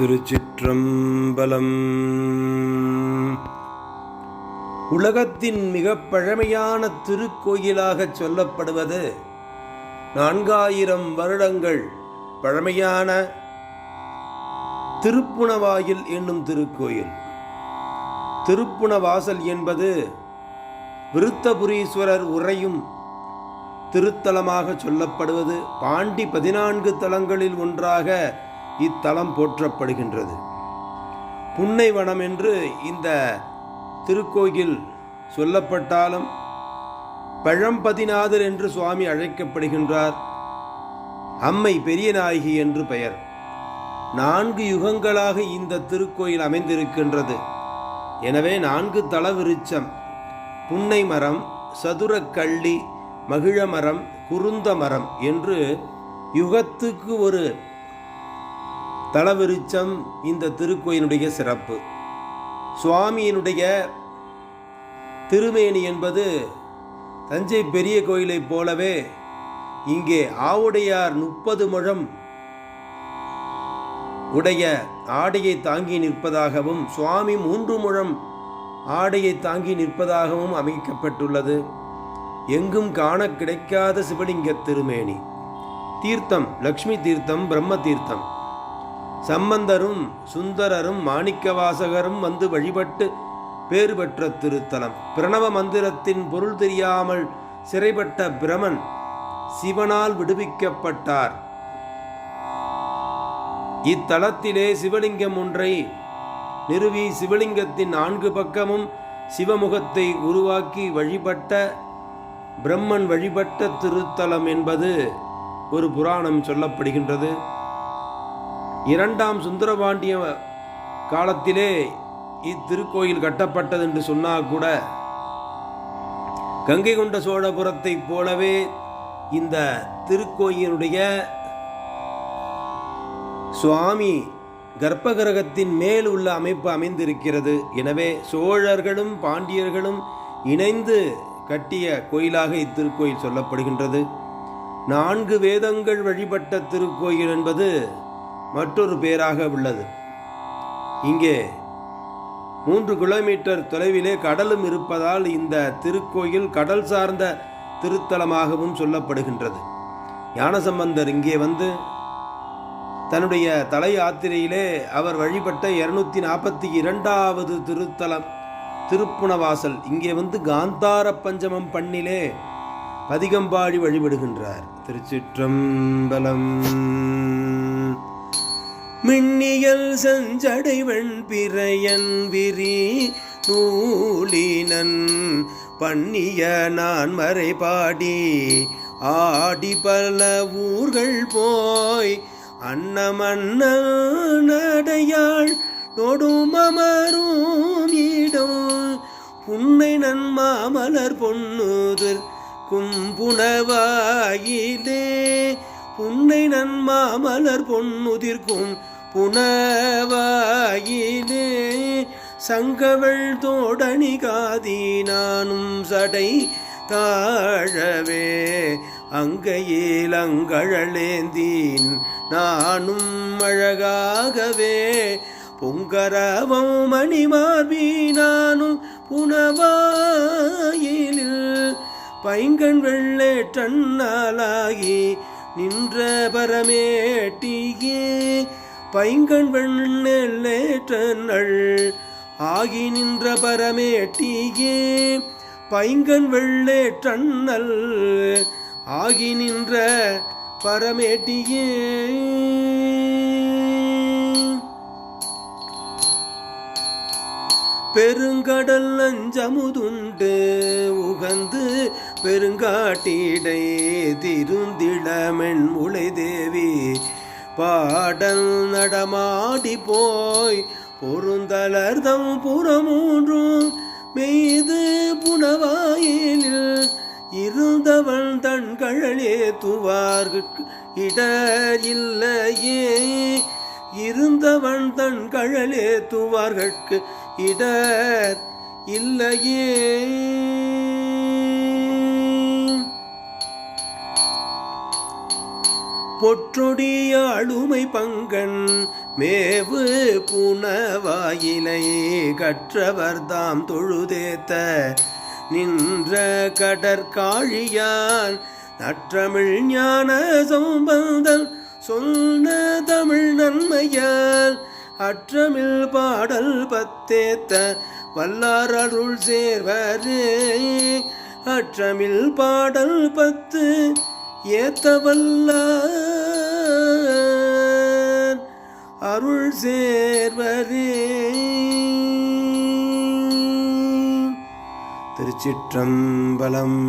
திருச்சிற்றம்பலம். உலகத்தின் மிக பழமையான திருக்கோயிலாக சொல்லப்படுவது நான்காயிரம் வருடங்கள் பழமையான திருப்புணவாயில் என்னும் திருக்கோயில். திருப்புணவாசல் என்பது விருத்தபுரீஸ்வரர் உறையும் திருத்தலமாக சொல்லப்படுவது. பாண்டி பதினான்கு தலங்களில் ஒன்றாக இத்தலம் போற்றப்படுகின்றது. புன்னைவனம் என்று இந்த திருக்கோயில் சொல்லப்பட்டாலும் பழம்பதிநாதர் என்று சுவாமி அழைக்கப்படுகின்றார். அம்மை பெரியநாயகி என்று பெயர். நான்கு யுகங்களாக இந்த திருக்கோயில் அமைந்திருக்கின்றது. எனவே நான்கு தலவிருச்சம் புன்னை மரம் சதுரக்கள்ளி மகிழமரம் குருந்த மரம் என்று யுகத்துக்கு ஒரு தலவிருச்சம் இந்த திருக்கோயிலுடைய சிறப்பு. சுவாமியினுடைய திருமேனி என்பது தஞ்சை பெரிய கோயிலைப் போலவே இங்கே ஆவுடையார் முப்பது முழம் உடைய ஆடையை தாங்கி நிற்பதாகவும் சுவாமி மூன்று முழம் ஆடையை தாங்கி நிற்பதாகவும் அமைக்கப்பட்டுள்ளது. எங்கும் காண கிடைக்காத சிவலிங்க திருமேனி. தீர்த்தம் லக்ஷ்மி தீர்த்தம் பிரம்ம தீர்த்தம். சம்பந்தரும் சுந்தரரும் மாணிக்கவாசகரும் வந்து வழிபட்டு பேறு பெற்ற திருத்தலம். பிரணவ மந்திரத்தின் பொருள் தெரியாமல் சிறைப்பட்ட பிரமன் சிவனால் விடுவிக்கப்பட்டார். இத்தலத்திலே சிவலிங்கம் ஒன்றை நிறுவி சிவலிங்கத்தின் நான்கு பக்கமும் சிவமுகத்தை உருவாக்கி வழிபட்ட பிரம்மன் வழிபட்ட திருத்தலம் என்பது ஒரு புராணம் சொல்லப்படுகின்றது. இரண்டாம் சுந்தரபாண்டிய காலத்திலே இத்திருக்கோயில் கட்டப்பட்டது என்று சொன்னால் கூட கங்கை கொண்ட சோழபுரத்தைப் போலவே இந்த திருக்கோயிலுடைய சுவாமி கர்ப்பகிரகத்தின் மேல் உள்ள அமைப்பு அமைந்திருக்கிறது. எனவே சோழர்களும் பாண்டியர்களும் இணைந்து கட்டிய கோயிலாக இத்திருக்கோயில் சொல்லப்படுகின்றது. நான்கு வேதங்கள் வழிபட்ட திருக்கோயில் என்பது மற்றொரு பேராக உள்ளது. இங்கே மூன்று கிலோமீட்டர் தொலைவிலே கடலும் இருப்பதால் இந்த திருக்கோயில் கடல் சார்ந்த திருத்தலமாகவும் சொல்லப்படுகின்றது. ஞானசம்பந்தர் இங்கே வந்து தன்னுடைய தலை யாத்திரையிலே அவர் வழிபட்ட இருநூத்தி நாற்பத்தி இரண்டாவது திருத்தலம் திருப்புணவாசல் இங்கே வந்து காந்தார பஞ்சமம் பண்ணிலே பதிகம்பாடி வழிபடுகின்றார். திருச்சிற்றம்பலம். மின்னியல் செஞ்சடைவன் பிறையன் விரி நூலினன் பண்ணிய நான் மறைபாடி ஆடி பல ஊர்கள் போய் அன்னமன்ன நடையாள் நொடுமமரும் இடம் புன்னை நன்மாமலர் பொன்னுதிர் கும்புணவாயிலே. புன்னை நன்மாமலர் பொன்னுதிர்க்கும் புனவாயிலே சங்கவள் தோடணி காதி நானும் சடை தாழவே அங்கையில் அங்கழலேந்தீன் நானும் அழகாகவே பொங்கரவம் மணிமார்பி நானும் புனவாயிலில் பைங்கண் வெள்ளேற்றன்னாலாகி நின்ற பரமேட்டியே பைங்கண் வெள்ளேற்றனள் ஆகி நின்ற பரமேட்டியே பைங்கண் வெள்ளேற்றன்னல் ஆகி நின்ற பரமேட்டியே பெருங்கடல் நஞ்சமுதுண்டு உகந்து பெருங்காட்டிடை திருந்திளமென் முளை தேவி. பாடல் நடமாடி போய் பொருந்தலர்தம் புறமூன்றும் மெய்து புனவாயிலில் இருந்தவன் தன் கழலே துவார்க்கு இடர் இல்லையே. இருந்தவன் தன் கழலே துவார்கட்கு இடர் இல்லையே. பொற்றொடிய அழுமை பங்கன் மேவு புனவாயிலை கற்றவர் தாம் தொழுதேத்த நின்ற கடற்காழியான் நற்றமிழ் ஞான சம்பந்தன் சொன்ன தமிழ் நன்மையால் அற்றமிழ் பாடல் பத்தேத்த வல்லார் அருள் சேர்வரே. அற்றமிழ் பாடல் பத்து ஏத்தவல்ல அருள் சேர்வரே. திருச்சிற்றம்பலம்.